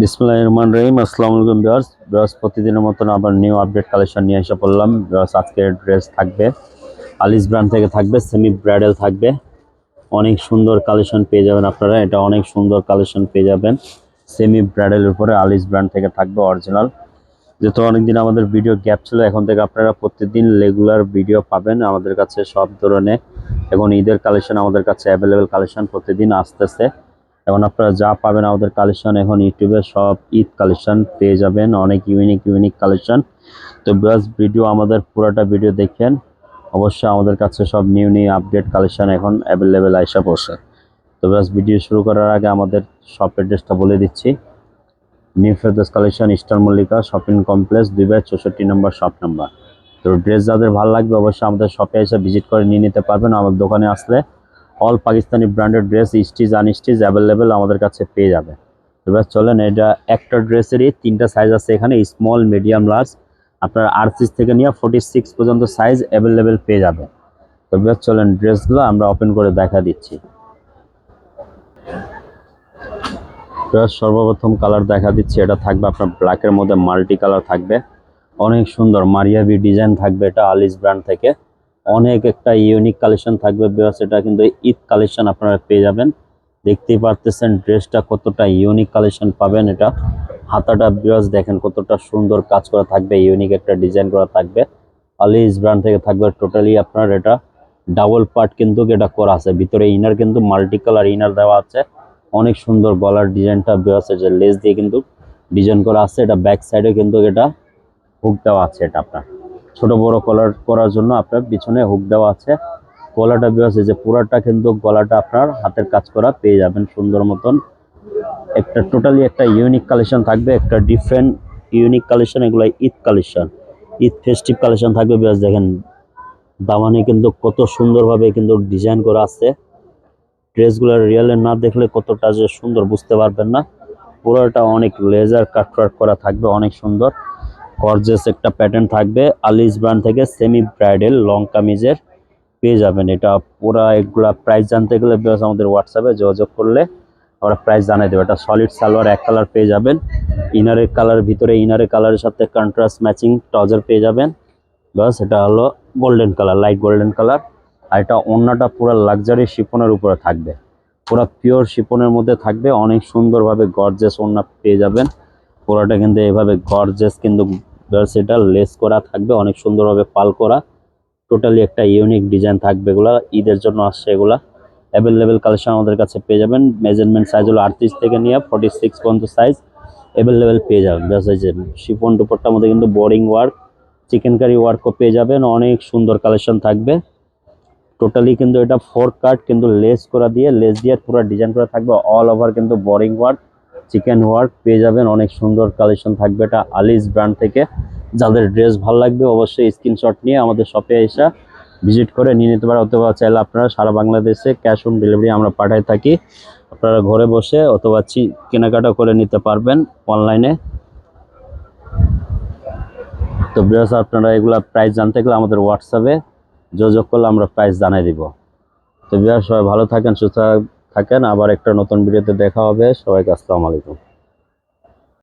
বিসমুল্লাহ রহমান রহিম আসসালামু আলাইকুম বিয়ার্স বিয়ার্স প্রতিদিনের মতন আবার নিউ আপডেট কালেকশন নিয়ে এসে পড়লাম। বিয়ার্স আজকের ড্রেস থাকবে আলিস ব্র্যান্ড থেকে থাকবে সেমি ব্রাইডাল থাকবে। অনেক সুন্দর কালেকশন পেয়ে যাবেন আপনারা। এটা অনেক সুন্দর কালেকশন পেয়ে যাবেন। সেমি ব্রাইডালের উপরে আলিস ব্র্যান্ড থেকে থাকবে অরিজিনাল যেহেতু অনেকদিন আমাদের ভিডিও গ্যাপ ছিল, এখন থেকে আপনারা প্রতিদিন রেগুলার ভিডিও পাবেন আমাদের কাছে সব ধরনের। এখন ঈদের কালেকশন আমাদের কাছে অ্যাভেলেবেল কালেকশন প্রতিদিন আসতেছে। এখন আপনারা যা পাবেন আমাদের কালেকশন এখন ইউটিউবে সব ঈদ কালেকশন পেয়ে যাবেন, অনেক ইউনিক ইউনিক কালেকশন তো ব্রাস ভিডিও আমাদের পুরোটা ভিডিও দেখেন। অবশ্যই আমাদের কাছে সব নিউ নিউ আপডেট কালেকশন এখন অ্যাভেলেবেল আইসা পড়ছে তো ব্রাস ভিডিও শুরু করার আগে আমাদের শপ অ্যাড্রেসটা বলে দিচ্ছি। New Ferdous collection Eastern Mallika shopping complex দুই বাই চৌষট্টি নম্বর শপ নাম্বার তো ড্রেস যাদের ভালো লাগবে, অবশ্যই আমাদের শপে এসে ভিজিট করে নিয়ে নিতে পারবেন। আমাদের দোকানে আসলে all Pakistani branded dress stitch unstitch available আমাদের কাছে পেয়ে যাবে। এবার চলেন, এটা একটা ড্রেসেরই তিনটা সাইজ আছে এখানে স্মল মিডিয়াম লার্জ আপনার আটত্রিশ থেকে নিয়ে ফোর্টি সিক্স পর্যন্ত সাইজ অ্যাভেলেবেল পেয়ে যাবে। তো এবার চলেন, ড্রেসগুলো আমরা ওপেন করে দেখা দিচ্ছি। সর্বপ্রথম কালার দেখা দিচ্ছি, এটা থাকবে আপনার ব্ল্যাকের মধ্যে মাল্টি কালার থাকবে। অনেক সুন্দর, মারিয়াবি ডিজাইন থাকবে এটা আলিস ব্র্যান্ড থেকে। অনেক একটা ইউনিক কালেকশন থাকবে বিকজ এটা কিন্তু ঈদ কালেকশন আপনারা পেয়ে যাবেন। দেখতেই পারতেছেন ড্রেসটা কতটা ইউনিক কালেকশন পাবেন এটা। হাতাটা বিকজ দেখেন কতটা সুন্দর কাজ করা থাকবে ইউনিক একটা ডিজাইন করা থাকবে। আলিস ব্র্যান্ড থেকে থাকবে টোটালি আপনার এটা। ডাবল পার্ট কিন্তু এটা করা আছে, ভিতরে ইনার কিন্তু মাল্টি কালার ইনার দেওয়া আছে। অনেক সুন্দর গলার ডিজাইনটা বিকজ যে লেস দিয়ে কিন্তু ডিজাইন করা আছে, এটা ব্যাক সাইডে কিন্তু এটা হুক দেওয়া আছে এটা আপনার। ছোট বড় কলার করার জন্য আপনার পিছনে হুক দেওয়া আছে। গলাটা বিকজ যে পুরাটা কিন্তু গলাটা আপনার হাতের কাজ করা পেয়ে যাবেন সুন্দর মতন। একটা টোটালি একটা ইউনিক কালেকশন থাকবে, একটা ডিফারেন্ট ইউনিক কালেকশন এগুলো Eid collection Eid festive collection থাকবে বিকজ দেখেন দামানে কিন্তু কত সুন্দরভাবে কিন্তু ডিজাইন করা আছে। ড্রেসগুলো রিয়েলে না দেখলে কতটা যে সুন্দর বুঝতে পারবেন না। পুরোটা অনেক লেজার কাটওয়ার্ক করা থাকবে, অনেক সুন্দর। গর্জেস একটা প্যাটার্ন থাকবে। আলিস ব্র্যান্ড থেকে সেমি ব্রাইডাল লং কামিজের পেয়ে যাবেন। এটা পুরা এগুলা প্রাইস জানতে গেলে আমাদের হোয়াটসঅ্যাপে যোগাযোগ করলে আমরা প্রাইস জানাই দেবো। এটা সলিড সালোয়ার, এক কালার পেয়ে যাবেন। ইনারের কালার ভিতরে ইনারের কালারের সাথে কন্ট্রাস্ট ম্যাচিং ট্রাউজার পেয়ে যাবেন। বাস এটা হলো golden colour light golden colour আর এটা অন্যটা পুরো লাক্সারি শিপনের উপরে থাকবে। পুরো পিওর শিপনের মধ্যে থাকবে। অনেক সুন্দরভাবে গর্জেস ওড়না পেয়ে যাবেন। পুরোটা কিন্তু এভাবে গর্জেস কিন্তু সেটা লেস করা থাকবে, অনেক সুন্দরভাবে পাল করা। টোটালি একটা ইউনিক ডিজাইন থাকবে এগুলা, ঈদের জন্য আসছে এগুলা। অ্যাভেলেবেল কালেকশন আমাদের কাছে পেয়ে যাবেন। মেজারমেন্ট সাইজ হলো আটত্রিশ থেকে নিয়ে ফর্টি সিক্স পর্যন্ত সাইজ অ্যাভেলেবেল পেয়ে যাবেন। ব্যাস এই শিফন দুপুরটার মধ্যে কিন্তু বোরিং ওয়ার্ক চিকেন কারি ওয়ার্কও পেয়ে যাবেন। অনেক সুন্দর কালেকশন থাকবে। টোটালি কিন্তু এটা ফোর কাট কিন্তু লেস করা দিয়ে, লেস দিয়ে পুরো ডিজাইন করা থাকবে। অল ওভার কিন্তু বোরিং ওয়ার্ক চিকেন ওয়ার্ক পেয়ে যাবেন। অনেক সুন্দর কালেকশন থাকবে এটা আলিস ব্র্যান্ড থেকে। যাদের ড্রেস ভালো লাগবে অবশ্যই স্ক্রিনশট নিয়ে আমাদের শপে এসে ভিজিট করে নিয়ে নিতে পারে অথবা চাইলে আপনারা সারা বাংলাদেশে ক্যাশ অন ডেলিভারি আমরা পাঠাই থাকি। আপনারা ঘরে বসে অথবা কেনাকাটা করে নিতে পারবেন অনলাইনে তো বিরাস আপনারা এগুলা প্রাইস জানতে গেলে আমাদের হোয়াটসঅ্যাপে যোগাযোগ করলে আমরা প্রাইস জানাই দিব। তো বিরাস সবাই ভালো থাকেন, সুস্থ থাকেন। আবার একটা নতুন ভিডিওতে দেখা হবে। সবাইকে আসসালামু আলাইকুম।